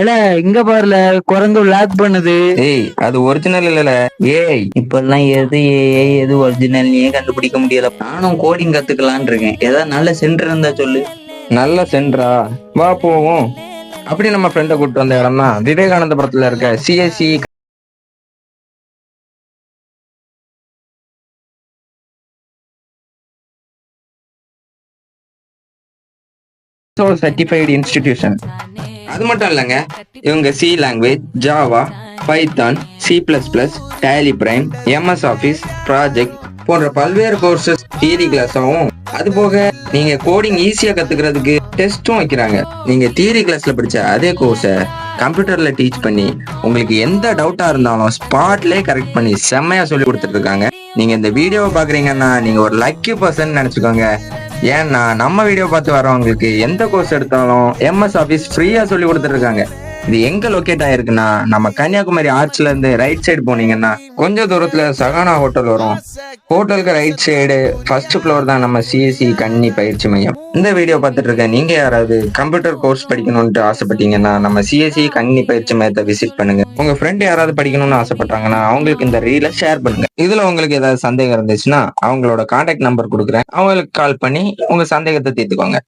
ஏல இங்க பாருல குரங்கு லாக் பண்ணுது. ஏய் அது ஒரிஜினல் இல்லல. ஏய் இப்பெல்லாம் எது ஏஐ எது ஒரிஜினல்னே கண்டுபிடிக்க முடியல. நானும் கோடிங் கத்துக்கலாம்னு இருக்கேன். ஏதாவது நல்ல சென்டர் இருந்தா சொல்லு. நல்ல சென்டரா வா போவோம். அப்படி நம்ம ஃப்ரெண்டை கூட்டு வந்த இடம் தான். விவேகானந்தபுரத்துல இருக்க சிஎஸ்சி சர்டிஃபைடு இன்ஸ்டிடியூஷன் அது மட்டும் இல்லைங்க. இவங்க C language Java Python C plus plus Tally Prime MS office project போன்ற பல்வேறு கோர்சஸ் தியரி கிளாஸாகவும் அது போக நீங்க கோடிங் ஈஸியா கத்துக்கிறதுக்கு டெஸ்ட்டும் வைக்கிறாங்க. நீங்க தியரி கிளாஸ்ல படிச்ச அதே கோர்ஸை கம்ப்யூட்டர்ல டீச் பண்ணி உங்களுக்கு எந்த டவுட்டா இருந்தாலும் ஸ்பாட்லயே கரெக்ட் பண்ணி செம்மையா சொல்லி கொடுத்துட்டு இருக்காங்க. நீங்க இந்த வீடியோவை பாக்குறீங்கன்னா நீங்க ஒரு லக்கி பர்சன் நினைச்சுக்கோங்க. ஏன்னா நம்ம வீடியோ பார்த்து வரவங்களுக்கு எந்த கோர்ஸ் எடுத்தாலும் எம்எஸ் ஆஃபீஸ் ஃப்ரீயா சொல்லி கொடுத்துட்டு இது எங்க லொக்கேட் ஆயிருக்குன்னா நம்ம கன்னியாகுமரி ஆர்ச்ல இருந்து ரைட் சைடு போனீங்கன்னா கொஞ்ச தூரத்துல சகானா ஹோட்டல் வரும். ஹோட்டலுக்கு ரைட் சைடு ஃபர்ஸ்ட் ஃப்ளோர் தான் நம்ம சிஎஸ்சி கன்னி பயிற்சி மையம். இந்த வீடியோ பார்த்துட்டு இருக்க நீங்க யாராவது கம்ப்யூட்டர் கோர்ஸ் படிக்கணும்னு ஆசைப்பட்டீங்கன்னா நம்ம சிஎஸ்சி கன்னி பயிற்சி மையத்தை விசிட் பண்ணுங்க. உங்க ஃப்ரெண்ட் யாராவது படிக்கணும்னு ஆசைப்பட்டாங்கன்னா அவங்களுக்கு இந்த ரீலை ஷேர் பண்ணுங்க. இதுல உங்களுக்கு ஏதாவது சந்தேகம் இருந்துச்சுன்னா அவங்களோட கான்டாக்ட் நம்பர் கொடுக்குறேன். அவங்களுக்கு கால் பண்ணி உங்க சந்தேகத்தை தீர்த்துக்கோங்க.